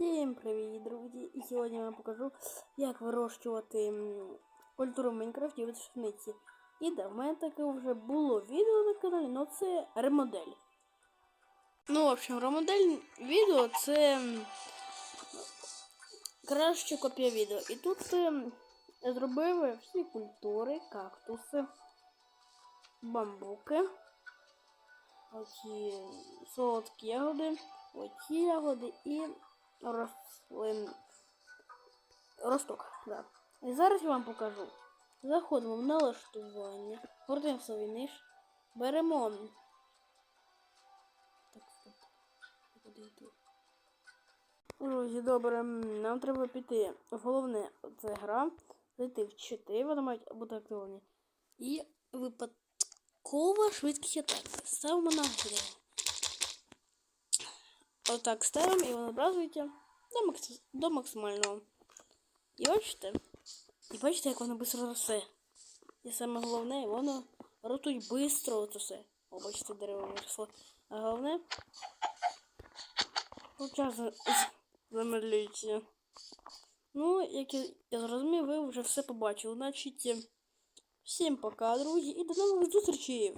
Всім привіт, друзі! І сьогодні я вам покажу, як вирощувати культуру в Майнкрафті від пшениці. І да, в мене таке вже було відео на каналі, але це ремодель. Ну, в общем, ремодель відео це краще копія відео. І тут ем, я зробив всі культури, кактуси, бамбуки, оці солодкі ягоди, оці ягоди і рослин. Росток, да. І зараз я вам покажу. Заходимо в налаштування, гортаємо ниш, беремо. Так? Друзі, добре, нам треба піти. Головне, це гра. Зайти в чити, вони мають бути активні. І випадкова швидкість атаки. Ставимо на грі. Отак ставимо і воно образується до, макс... до максимального. І бачите? І бачите, як воно швидко росте. І саме головне, воно ростуть швидко оце все. О, бачите, дерево виросло. А головне. Хоча замедлюється. Ну, як я, я зрозумів, ви вже все побачили. Значить, всім пока, друзі, і до нових зустрічей!